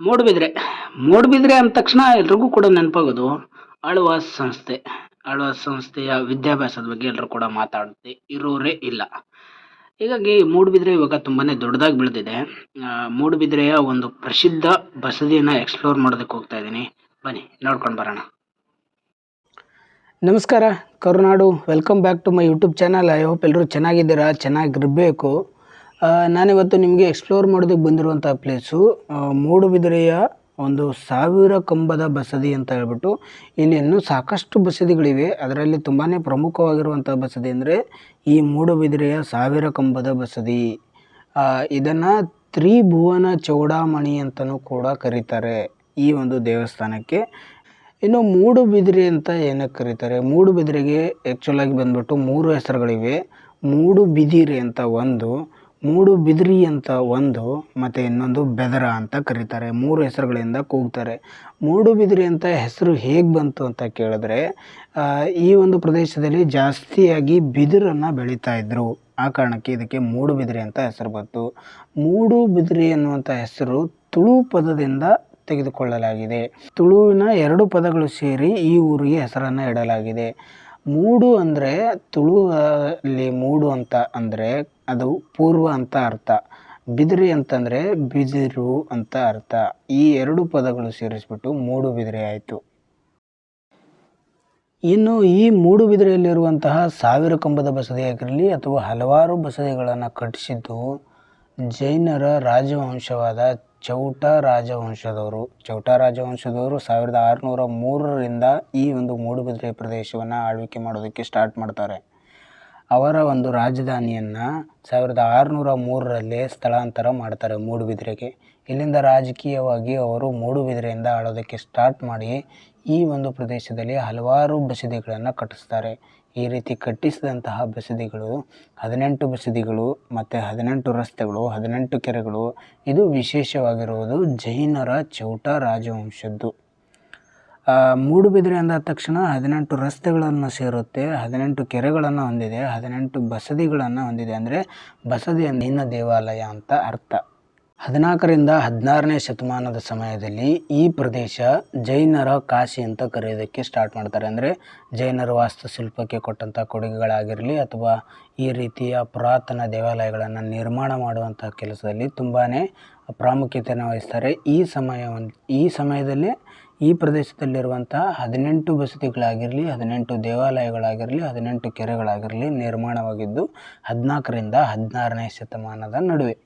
ಮೂಡುಬಿದ್ರೆ. ಮೂಡುಬಿದ್ರೆ ಅಂದ ತಕ್ಷಣ ಎಲ್ರಿಗೂ ಕೂಡ ನೆನಪಾಗೋದು ಆಳ್ವಾಸ್ ಸಂಸ್ಥೆ. ಆಳ್ವಾಸ್ ಸಂಸ್ಥೆಯ ವಿದ್ಯಾಭ್ಯಾಸದ ಬಗ್ಗೆ ಎಲ್ಲರೂ ಕೂಡ ಮಾತಾಡುತ್ತೆ ಇರೋರೇ ಇಲ್ಲ. ಹೀಗಾಗಿ ಮೂಡುಬಿದ್ರೆ ಇವಾಗ ತುಂಬಾನೇ ದೊಡ್ಡದಾಗಿ ಬೆಳೆದಿದೆ. ಮೂಡುಬಿದ್ರೆಯ ಒಂದು ಪ್ರಸಿದ್ಧ ಬಸದಿಯನ್ನು ಎಕ್ಸ್ಪ್ಲೋರ್ ಮಾಡೋದಕ್ಕೆ ಹೋಗ್ತಾ ಇದ್ದೀನಿ. ಬನ್ನಿ, ನೋಡ್ಕೊಂಡು ಬರೋಣ. ನಮಸ್ಕಾರ, Karunadu. Welcome back to my YouTube channel I hope ಎಲ್ಲರೂ ಚೆನ್ನಾಗಿದ್ದೀರಾ? ಚೆನ್ನಾಗಿರಬೇಕು. ನಾನಿವತ್ತು ನಿಮಗೆ ಎಕ್ಸ್ಪ್ಲೋರ್ ಮಾಡೋದಕ್ಕೆ ಬಂದಿರುವಂಥ ಪ್ಲೇಸು ಮೂಡುಬಿದಿರೆಯ ಒಂದು ಸಾವಿರ ಕಂಬದ ಬಸದಿ ಅಂತ ಹೇಳ್ಬಿಟ್ಟು, ಇಲ್ಲಿ ಇನ್ನೂ ಸಾಕಷ್ಟು ಬಸದಿಗಳಿವೆ. ಅದರಲ್ಲಿ ತುಂಬಾ ಪ್ರಮುಖವಾಗಿರುವಂಥ ಬಸದಿ ಅಂದರೆ ಈ ಮೂಡುಬಿದಿರೆಯ ಸಾವಿರ ಕಂಬದ ಬಸದಿ. ಇದನ್ನು ತ್ರಿಭುವನ ಚೌಡಾಮಣಿ ಅಂತಲೂ ಕೂಡ ಕರೀತಾರೆ ಈ ಒಂದು ದೇವಸ್ಥಾನಕ್ಕೆ. ಇನ್ನು ಮೂಡುಬಿದಿರೆ ಅಂತ ಏನಕ್ಕೆ ಕರೀತಾರೆ? ಮೂಡುಬಿದಿರೆಗೆ ಆ್ಯಕ್ಚುಲಾಗಿ ಬಂದ್ಬಿಟ್ಟು ಮೂರು ಹೆಸರುಗಳಿವೆ. ಮೂಡುಬಿದಿರೆ ಅಂತ ಒಂದು ಮೂಡುಬಿದಿರಿ ಅಂತ ಒಂದು, ಮತ್ತು ಇನ್ನೊಂದು ಬೆದರ ಅಂತ ಕರೀತಾರೆ. ಮೂರು ಹೆಸರುಗಳಿಂದ ಕೂಗ್ತಾರೆ. ಮೂಡುಬಿದಿರೆ ಅಂತ ಹೆಸರು ಹೇಗೆ ಬಂತು ಅಂತ ಕೇಳಿದ್ರೆ ಈ ಒಂದು ಪ್ರದೇಶದಲ್ಲಿ ಜಾಸ್ತಿಯಾಗಿ ಬಿದಿರನ್ನು ಬೆಳೀತಾ ಇದ್ದರು ಆ ಕಾರಣಕ್ಕೆ ಇದಕ್ಕೆ ಮೂಡುಬಿದಿರೆ ಅಂತ ಹೆಸರು ಬಂತು. ಮೂಡು ಮೂಡುಬಿದಿರೆ ಅನ್ನುವಂಥ ಹೆಸರು ತುಳು ಪದದಿಂದ ತೆಗೆದುಕೊಳ್ಳಲಾಗಿದೆ. ತುಳುವಿನ ಎರಡು ಪದಗಳು ಸೇರಿ ಈ ಊರಿಗೆ ಹೆಸರನ್ನು ಇಡಲಾಗಿದೆ. ಮೂಡು ಅಂದರೆ ತುಳು ಅಲ್ಲಿ ಮೂಡು ಅಂತ ಅಂದರೆ ಅದು ಪೂರ್ವ ಅಂತ ಅರ್ಥ. ಬಿದಿರಿ ಅಂತಂದರೆ ಬಿದಿರು ಅಂತ ಅರ್ಥ. ಈ ಎರಡು ಪದಗಳು ಸೇರಿಸ್ಬಿಟ್ಟು ಮೂಡು ಬಿದಿರೆ ಆಯಿತು. ಇನ್ನು ಈ ಮೂಡುಬಿದಿರೆಯಲ್ಲಿರುವಂತಹ ಸಾವಿರ ಕಂಬದ ಬಸದಿ ಆಗಿರಲಿ ಅಥವಾ ಹಲವಾರು ಬಸದಿಗಳನ್ನು ಕಟ್ಟಿಸಿದ್ದು ಜೈನರ ರಾಜವಂಶವಾದ ಚೌಟ ರಾಜವಂಶದವರು ಚೌಟ ರಾಜವಂಶದವರು ಸಾವಿರದ ಆರುನೂರ ಮೂರರಿಂದ ಈ ಒಂದು ಮೂಡುಬಿದ್ರೆ ಪ್ರದೇಶವನ್ನು ಆಳ್ವಿಕೆ ಮಾಡೋದಕ್ಕೆ ಸ್ಟಾರ್ಟ್ ಮಾಡ್ತಾರೆ. ಅವರ ಒಂದು ರಾಜಧಾನಿಯನ್ನು ಸಾವಿರದ ಆರುನೂರ ಮೂರರಲ್ಲೇ ಸ್ಥಳಾಂತರ ಮಾಡ್ತಾರೆ ಮೂಡುಬಿದ್ರೆಗೆ. ಇಲ್ಲಿಂದ ರಾಜಕೀಯವಾಗಿ ಅವರು ಮೂಡುಬಿದ್ರೆಯಿಂದ ಆಳೋದಕ್ಕೆ ಸ್ಟಾರ್ಟ್ ಮಾಡಿ ಈ ಒಂದು ಪ್ರದೇಶದಲ್ಲಿ ಹಲವಾರು ಬಸದಿಗಳನ್ನು ಕಟ್ಟಿಸ್ತಾರೆ. ಈ ರೀತಿ ಕಟ್ಟಿಸಿದಂತಹ ಬಸದಿಗಳು, ಹದಿನೆಂಟು ಬಸದಿಗಳು ಮತ್ತು ಹದಿನೆಂಟು ರಸ್ತೆಗಳು, ಹದಿನೆಂಟು ಕೆರೆಗಳು, ಇದು ವಿಶೇಷವಾಗಿರುವುದು ಜೈನರ ಚೌಟ ರಾಜವಂಶದ್ದು. ಮೂಡುಬಿದಿರೆ ಅಂದ ತಕ್ಷಣ ಹದಿನೆಂಟು ರಸ್ತೆಗಳನ್ನು ಸೇರುತ್ತೆ, ಹದಿನೆಂಟು ಕೆರೆಗಳನ್ನು ಹೊಂದಿದೆ, ಹದಿನೆಂಟು ಬಸದಿಗಳನ್ನು ಹೊಂದಿದೆ. ಅಂದರೆ ಬಸದಿ ನಿನ್ನ ದೇವಾಲಯ ಅಂತ ಅರ್ಥ. ಹದಿನಾಲ್ಕರಿಂದ ಹದಿನಾರನೇ ಶತಮಾನದ ಸಮಯದಲ್ಲಿ ಈ ಪ್ರದೇಶ ಜೈನರ ಕಾಶಿ ಅಂತ ಕರೆಯೋದಕ್ಕೆ ಸ್ಟಾರ್ಟ್ ಮಾಡ್ತಾರೆ. ಅಂದರೆ ಜೈನರ ವಾಸ್ತುಶಿಲ್ಪಕ್ಕೆ ಕೊಟ್ಟಂಥ ಕೊಡುಗೆಗಳಾಗಿರಲಿ ಅಥವಾ ಈ ರೀತಿಯ ಪುರಾತನ ದೇವಾಲಯಗಳನ್ನು ನಿರ್ಮಾಣ ಮಾಡುವಂಥ ಕೆಲಸದಲ್ಲಿ ತುಂಬಾ ಪ್ರಾಮುಖ್ಯತೆಯನ್ನು ವಹಿಸ್ತಾರೆ. ಈ ಸಮಯವನ್ನು ಈ ಸಮಯದಲ್ಲಿ ಈ ಪ್ರದೇಶದಲ್ಲಿರುವಂಥ ಹದಿನೆಂಟು ಬಸದಿಗಳಾಗಿರಲಿ, ಹದಿನೆಂಟು ದೇವಾಲಯಗಳಾಗಿರಲಿ, ಹದಿನೆಂಟು ಕೆರೆಗಳಾಗಿರಲಿ ನಿರ್ಮಾಣವಾಗಿದ್ದು ಹದಿನಾಲ್ಕರಿಂದ ಹದಿನಾರನೇ ಶತಮಾನದ ನಡುವೆ.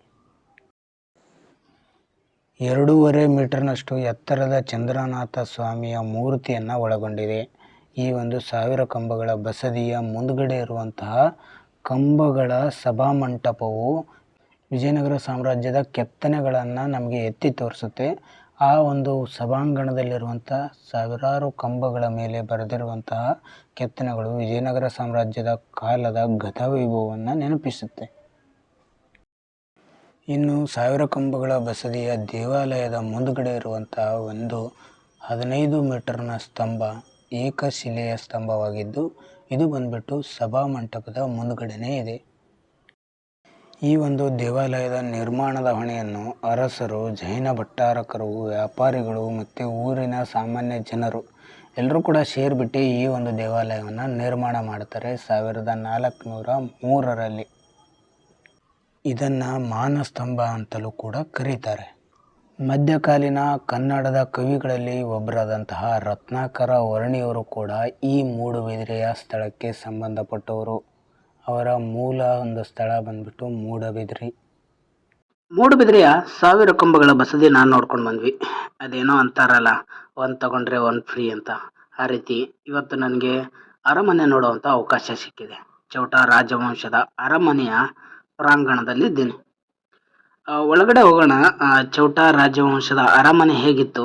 ಎರಡೂವರೆ ಮೀಟರ್ನಷ್ಟು ಎತ್ತರದ ಚಂದ್ರನಾಥ ಸ್ವಾಮಿಯ ಮೂರ್ತಿಯನ್ನು ಒಳಗೊಂಡಿದೆ. ಈ ಒಂದು ಸಾವಿರ ಕಂಬಗಳ ಬಸದಿಯ ಮುಂದುಗಡೆ ಇರುವಂತಹ ಕಂಬಗಳ ಸಭಾಮಂಟಪವು ವಿಜಯನಗರ ಸಾಮ್ರಾಜ್ಯದ ಕೆತ್ತನೆಗಳನ್ನು ನಮಗೆ ಎತ್ತಿ ತೋರಿಸುತ್ತೆ. ಆ ಒಂದು ಸಭಾಂಗಣದಲ್ಲಿರುವಂಥ ಸಾವಿರಾರು ಕಂಬಗಳ ಮೇಲೆ ಬರೆದಿರುವಂತಹ ಕೆತ್ತನೆಗಳು ವಿಜಯನಗರ ಸಾಮ್ರಾಜ್ಯದ ಕಾಲದ ಗತವೈಭವವನ್ನು ನೆನಪಿಸುತ್ತೆ. ಇನ್ನು ಸಾವಿರ ಕಂಬಗಳ ಬಸದಿಯ ದೇವಾಲಯದ ಮುಂದುಗಡೆ ಇರುವಂತಹ ಒಂದು ಹದಿನೈದು ಮೀಟರ್ನ ಸ್ತಂಭ ಏಕಶಿಲೆಯ ಸ್ತಂಭವಾಗಿದ್ದು, ಇದು ಬಂದ್ಬಿಟ್ಟು ಸಭಾ ಮಂಟಪದ ಮುಂದುಗಡೆನೇ ಇದೆ. ಈ ಒಂದು ದೇವಾಲಯದ ನಿರ್ಮಾಣದ ಹೊಣೆಯನ್ನು ಅರಸರು, ಜೈನ ಭಟ್ಟಾರಕರು, ವ್ಯಾಪಾರಿಗಳು ಮತ್ತು ಊರಿನ ಸಾಮಾನ್ಯ ಜನರು ಎಲ್ಲರೂ ಕೂಡ ಸೇರಿಬಿಟ್ಟು ಈ ಒಂದು ದೇವಾಲಯವನ್ನು ನಿರ್ಮಾಣ ಮಾಡ್ತಾರೆ ಸಾವಿರದ ನಾಲ್ಕುನೂರ ಮೂರರಲ್ಲಿ. ಇದನ್ನು ಮಾನಸ್ತಂಭ ಅಂತಲೂ ಕೂಡ ಕರೀತಾರೆ. ಮಧ್ಯಕಾಲೀನ ಕನ್ನಡದ ಕವಿಗಳಲ್ಲಿ ಒಬ್ಬರಾದಂತಹ ರತ್ನಾಕರ ವರ್ಣಿಯವರು ಕೂಡ ಈ ಮೂಡುಬಿದಿರೆಯ ಸ್ಥಳಕ್ಕೆ ಸಂಬಂಧಪಟ್ಟವರು. ಅವರ ಮೂಲ ಒಂದು ಸ್ಥಳ ಬಂದ್ಬಿಟ್ಟು ಮೂಡಬಿದ್ರಿ. ಮೂಡುಬಿದ್ರೆಯ ಸಾವಿರ ಕಂಬಗಳ ಬಸದಿ ನಾನು ನೋಡ್ಕೊಂಡು ಬಂದ್ವಿ. ಅದೇನೋ ಅಂತಾರಲ್ಲ, ಒಂದು ತಗೊಂಡ್ರೆ ಒಂದು ಫ್ರೀ ಅಂತ. ಆ ರೀತಿ ಇವತ್ತು ನನಗೆ ಅರಮನೆ ನೋಡುವಂಥ ಅವಕಾಶ ಸಿಕ್ಕಿದೆ. ಚೌಟ ರಾಜವಂಶದ ಅರಮನೆಯ ಪ್ರಾಂಗಣದಲ್ಲಿದ್ದೀನಿ ಒಳಗಡೆ ಹೋಗೋಣ. ಚೌಟ ರಾಜವಂಶದ ಅರಮನೆ ಹೇಗಿತ್ತು?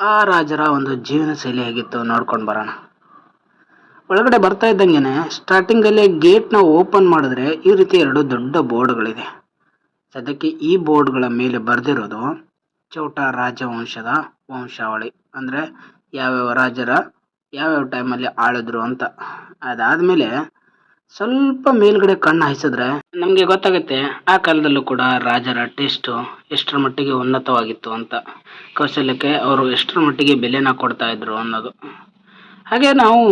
ಆ ರಾಜರ ಒಂದು ಜೀವನ ಶೈಲಿ ಹೇಗಿತ್ತು ನೋಡ್ಕೊಂಡು ಬರೋಣ. ಒಳಗಡೆ ಬರ್ತಾ ಇದ್ದಂಗೆನೆ ಸ್ಟಾರ್ಟಿಂಗಲ್ಲಿ ಗೇಟ್ನ ಓಪನ್ ಮಾಡಿದ್ರೆ ಈ ರೀತಿ ಎರಡು ದೊಡ್ಡ ಬೋರ್ಡ್ಗಳಿದೆ. ಸದ್ಯಕ್ಕೆ ಈ ಬೋರ್ಡ್ಗಳ ಮೇಲೆ ಬರೆದಿರೋದು ಚೌಟ ರಾಜವಂಶದ ವಂಶಾವಳಿ. ಅಂದರೆ ಯಾವ್ಯಾವ ರಾಜರ ಯಾವ್ಯಾವ ಟೈಮಲ್ಲಿ ಆಳಿದ್ರು ಅಂತ. ಅದಾದಮೇಲೆ ಸ್ವಲ್ಪ ಮೇಲ್ಗಡೆ ಕಣ್ಣು ಹಾಯಿಸಿದ್ರೆ ನಮಗೆ ಗೊತ್ತಾಗುತ್ತೆ, ಆ ಕಾಲದಲ್ಲೂ ಕೂಡ ರಾಜರ ಟೇಸ್ಟು ಎಷ್ಟರ ಮಟ್ಟಿಗೆ ಉನ್ನತವಾಗಿತ್ತು ಅಂತ. ಕೌಶಲ್ಯಕ್ಕೆ ಅವರು ಎಷ್ಟರ ಮಟ್ಟಿಗೆ ಬೆಲೆನ ಕೊಡ್ತಾ ಇದ್ರು ಅನ್ನೋದು. ಹಾಗೆ ನಾವು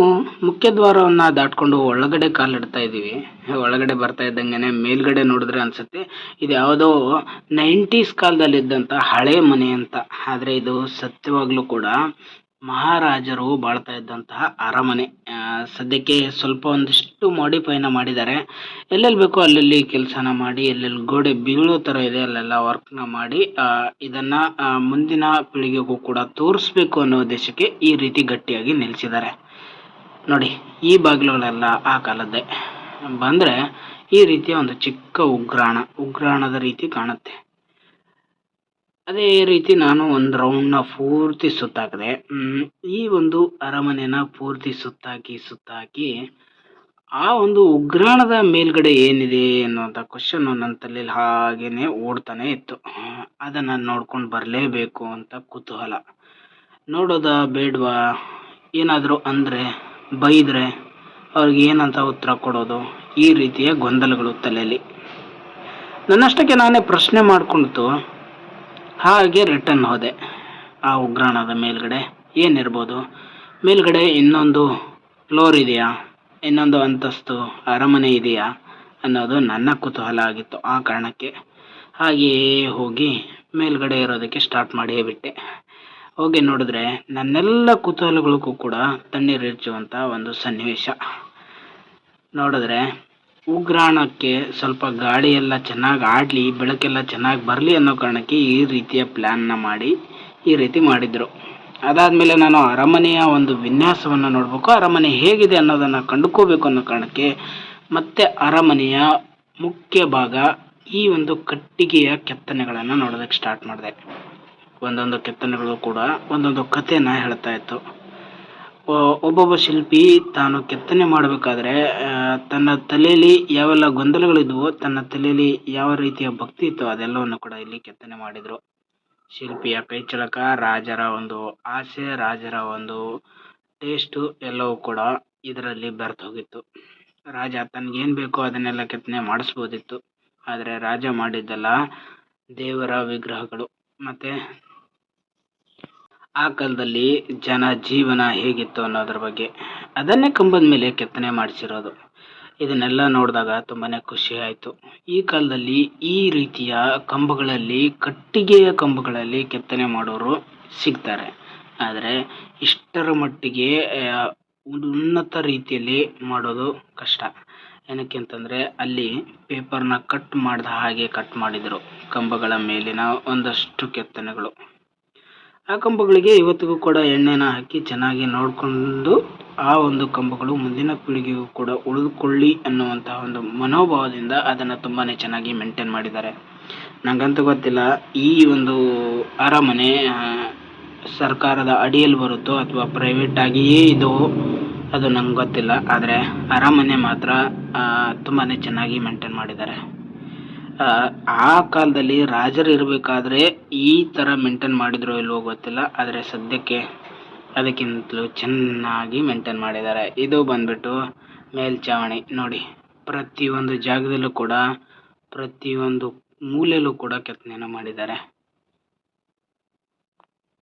ಮುಖ್ಯ ದ್ವಾರವನ್ನ ದಾಟ್ಕೊಂಡು ಒಳಗಡೆ ಕಾಲಿಡ್ತಾ ಇದ್ದೀವಿ. ಒಳಗಡೆ ಬರ್ತಾ ಇದ್ದಂಗೆ ಮೇಲ್ಗಡೆ ನೋಡಿದ್ರೆ ಅನಿಸುತ್ತೆ, ಇದು ಯಾವುದೋ ನೈಂಟೀಸ್ ಕಾಲದಲ್ಲಿದ್ದಂಥ ಹಳೆ ಮನೆ ಅಂತ. ಆದರೆ ಇದು ಸತ್ಯವಾಗಲೂ ಕೂಡ ಮಹಾರಾಜರು ಬಾಳ್ತಾ ಇದ್ದಂತಹ ಅರಮನೆ ಸದ್ಯಕ್ಕೆ ಸ್ವಲ್ಪ ಒಂದಿಷ್ಟು ಮಾಡಿಫೈನ ಮಾಡಿದ್ದಾರೆ. ಎಲ್ಲೆಲ್ಲಿ ಬೇಕೋ ಅಲ್ಲಲ್ಲಿ ಕೆಲಸನ ಮಾಡಿ, ಎಲ್ಲೆಲ್ಲಿ ಗೋಡೆ ಬೀಳೋ ಥರ ಇದೆ, ಅಲ್ಲೆಲ್ಲ ವರ್ಕ್ನ ಮಾಡಿ ಇದನ್ನು ಮುಂದಿನ ಪೀಳಿಗೆಗೂ ಕೂಡ ತೋರಿಸ್ಬೇಕು ಅನ್ನೋ ಉದ್ದೇಶಕ್ಕೆ ಈ ರೀತಿ ಗಟ್ಟಿಯಾಗಿ ನಿಲ್ಲಿಸಿದ್ದಾರೆ ನೋಡಿ, ಈ ಬಾಗಿಲುಗಳೆಲ್ಲ ಆ ಕಾಲದ್ದೇ. ಬಂದರೆ ಈ ರೀತಿಯ ಒಂದು ಚಿಕ್ಕ ಉಗ್ರಾಣ, ಉಗ್ರಾಣದ ರೀತಿ ಕಾಣುತ್ತೆ. ಅದೇ ರೀತಿ ನಾನು ಒಂದು ರೌಂಡ್ನ ಪೂರ್ತಿ ಸುತ್ತಾಕಿದೆ. ಈ ಒಂದು ಅರಮನೆನ ಪೂರ್ತಿ ಸುತ್ತಾಕಿ ಸುತ್ತಾಕಿ, ಆ ಒಂದು ಉಗ್ರಾಣದ ಮೇಲ್ಗಡೆ ಏನಿದೆ ಅನ್ನುವಂಥ ಕ್ವಶನ್ ನನ್ನ ತಲೆಯಲ್ಲಿ ಹಾಗೇ ಓಡ್ತಾನೆ ಇತ್ತು. ಅದನ್ನು ನೋಡ್ಕೊಂಡು ಬರಲೇಬೇಕು ಅಂತ ಕುತೂಹಲ. ನೋಡೋದಾ ಬೇಡವಾ? ಏನಾದರೂ ಅಂದರೆ ಬೈದರೆ ಅವ್ರಿಗೆ ಏನಂತ ಉತ್ತರ ಕೊಡೋದು? ಈ ರೀತಿಯ ಗೊಂದಲಗಳು ತಲೆಯಲ್ಲಿ ನನ್ನಷ್ಟಕ್ಕೆ ನಾನೇ ಪ್ರಶ್ನೆ ಮಾಡ್ಕೊಳ್ತು ಹಾಗೆ ರಿಟರ್ನ್ ಹೋದೆ. ಆ ಉಗ್ರಾಣದ ಮೇಲ್ಗಡೆ ಏನಿರ್ಬೋದು? ಮೇಲ್ಗಡೆ ಇನ್ನೊಂದು ಫ್ಲೋರ್ ಇದೆಯಾ? ಇನ್ನೊಂದು ಅಂತಸ್ತು, ಅರಮನೆ ಇದೆಯಾ? ಅನ್ನೋದು ನನ್ನ ಕುತೂಹಲ ಆಗಿತ್ತು ಆ ಕಾರಣಕ್ಕೆ. ಹಾಗೆಯೇ ಹೋಗಿ ಮೇಲ್ಗಡೆ ಇರೋದಕ್ಕೆ ಸ್ಟಾರ್ಟ್ ಮಾಡಿಯೇ ಬಿಟ್ಟೆ. ಹೋಗಿ ನೋಡಿದ್ರೆ ನನ್ನೆಲ್ಲ ಕುತೂಹಲಗಳಿಗೂ ಕೂಡ ತಣ್ಣೀರಿಚ್ಚುವಂಥ ಒಂದು ಸನ್ನಿವೇಶ. ನೋಡಿದ್ರೆ ಉಗ್ರಾಣಕ್ಕೆ ಸ್ವಲ್ಪ ಗಾಳಿ ಎಲ್ಲ ಚೆನ್ನಾಗಿ ಆಡಲಿ, ಬೆಳಕೆಲ್ಲ ಚೆನ್ನಾಗಿ ಬರಲಿ ಅನ್ನೋ ಕಾರಣಕ್ಕೆ ಈ ರೀತಿಯ ಪ್ಲ್ಯಾನ್ನ ಮಾಡಿ ಈ ರೀತಿ ಮಾಡಿದರು. ಅದಾದಮೇಲೆ ನಾನು ಅರಮನೆಯ ಒಂದು ವಿನ್ಯಾಸವನ್ನು ನೋಡಬೇಕು, ಅರಮನೆ ಹೇಗಿದೆ ಅನ್ನೋದನ್ನು ಕಂಡುಕೋಬೇಕು ಅನ್ನೋ ಕಾರಣಕ್ಕೆ ಮತ್ತೆ ಅರಮನೆಯ ಮುಖ್ಯ ಭಾಗ ಈ ಒಂದು ಕಟ್ಟಿಗೆಯ ಕೆತ್ತನೆಗಳನ್ನು ನೋಡೋದಕ್ಕೆ ಸ್ಟಾರ್ಟ್ ಮಾಡಿದೆ. ಒಂದೊಂದು ಕೆತ್ತನೆಗಳು ಕೂಡ ಒಂದೊಂದು ಕಥೆನ ಹೇಳ್ತಾ ಇತ್ತು. ಒಬ್ಬೊಬ್ಬ ಶಿಲ್ಪಿ ತಾನು ಕೆತ್ತನೆ ಮಾಡಬೇಕಾದ್ರೆ ತನ್ನ ತಲೆಯಲ್ಲಿ ಯಾವೆಲ್ಲ ಗೊಂದಲಗಳಿದ್ವೋ, ತನ್ನ ತಲೆಯಲ್ಲಿ ಯಾವ ರೀತಿಯ ಭಕ್ತಿ ಇತ್ತು ಅದೆಲ್ಲವನ್ನು ಕೂಡ ಇಲ್ಲಿ ಕೆತ್ತನೆ ಮಾಡಿದರು. ಶಿಲ್ಪಿಯ ಕೈಚಳಕ ರಾಜರ ಒಂದು ಆಸೆ, ರಾಜರ ಒಂದು ಟೇಸ್ಟು ಎಲ್ಲವೂ ಕೂಡ ಇದರಲ್ಲಿ ಬೆರೆತು ಹೋಗಿತ್ತು. ರಾಜ ತನಗೇನು ಬೇಕೋ ಅದನ್ನೆಲ್ಲ ಕೆತ್ತನೆ ಮಾಡಿಸ್ಬೋದಿತ್ತು. ಆದರೆ ರಾಜ ಮಾಡಿದ್ದೆಲ್ಲ ದೇವರ ವಿಗ್ರಹಗಳು. ಮತ್ತು ಆ ಕಾಲದಲ್ಲಿ ಜನ ಜೀವನ ಹೇಗಿತ್ತು ಅನ್ನೋದ್ರ ಬಗ್ಗೆ ಅದನ್ನೇ ಕಂಬದ ಮೇಲೆ ಕೆತ್ತನೆ ಮಾಡಿಸಿರೋದು. ಇದನ್ನೆಲ್ಲ ನೋಡಿದಾಗ ತುಂಬಾ ಖುಷಿ ಆಯಿತು. ಈ ಕಾಲದಲ್ಲಿ ಈ ರೀತಿಯ ಕಂಬಗಳಲ್ಲಿ, ಕಟ್ಟಿಗೆಯ ಕಂಬಗಳಲ್ಲಿ ಕೆತ್ತನೆ ಮಾಡೋರು ಸಿಗ್ತಾರೆ. ಆದರೆ ಇಷ್ಟರ ಮಟ್ಟಿಗೆ ಒಂದು ಉನ್ನತ ರೀತಿಯಲ್ಲಿ ಮಾಡೋದು ಕಷ್ಟ. ಏನಕ್ಕೆ ಅಂತಂದರೆ ಅಲ್ಲಿ ಪೇಪರ್ನ ಕಟ್ ಮಾಡಿದ ಹಾಗೆ ಕಟ್ ಮಾಡಿದರು ಕಂಬಗಳ ಮೇಲಿನ ಒಂದಷ್ಟು ಕೆತ್ತನೆಗಳು. ಆ ಕಂಬಗಳಿಗೆ ಇವತ್ತಿಗೂ ಕೂಡ ಎಣ್ಣೆನ ಹಾಕಿ ಚೆನ್ನಾಗಿ ನೋಡಿಕೊಂಡು ಆ ಒಂದು ಕಂಬಗಳು ಮುಂದಿನ ಪೀಳಿಗೆಗೂ ಕೂಡ ಉಳಿದುಕೊಳ್ಳಿ ಅನ್ನುವಂತಹ ಒಂದು ಮನೋಭಾವದಿಂದ ಅದನ್ನು ತುಂಬಾ ಚೆನ್ನಾಗಿ ಮೇಂಟೈನ್ ಮಾಡಿದ್ದಾರೆ. ನನಗಂತೂ ಗೊತ್ತಿಲ್ಲ, ಈ ಒಂದು ಅರಮನೆ ಸರ್ಕಾರದ ಅಡಿಯಲ್ಲಿ ಬರುತ್ತೋ ಅಥವಾ ಪ್ರೈವೇಟ್ ಆಗಿಯೇ ಇದು ಅದು ನಂಗೆ ಗೊತ್ತಿಲ್ಲ. ಆದರೆ ಅರಮನೆ ಮಾತ್ರ ತುಂಬಾ ಚೆನ್ನಾಗಿ ಮೇಂಟೈನ್ ಮಾಡಿದ್ದಾರೆ. ಆ ಕಾಲದಲ್ಲಿ ರಾಜರು ಇರಬೇಕಾದ್ರೆ ಈ ಥರ ಮೇಂಟೈನ್ ಮಾಡಿದ್ರು ಇಲ್ವೋ ಗೊತ್ತಿಲ್ಲ, ಆದರೆ ಸದ್ಯಕ್ಕೆ ಅದಕ್ಕಿಂತಲೂ ಚೆನ್ನಾಗಿ ಮೇಂಟೈನ್ ಮಾಡಿದ್ದಾರೆ. ಇದು ಬಂದ್ಬಿಟ್ಟು ಮೇಲ್ಛಾವಣಿ ನೋಡಿ, ಪ್ರತಿಯೊಂದು ಜಾಗದಲ್ಲೂ ಕೂಡ, ಪ್ರತಿಯೊಂದು ಮೂಲೆಯಲ್ಲೂ ಕೂಡ ಕೆತ್ತನೆಯನ್ನು ಮಾಡಿದ್ದಾರೆ.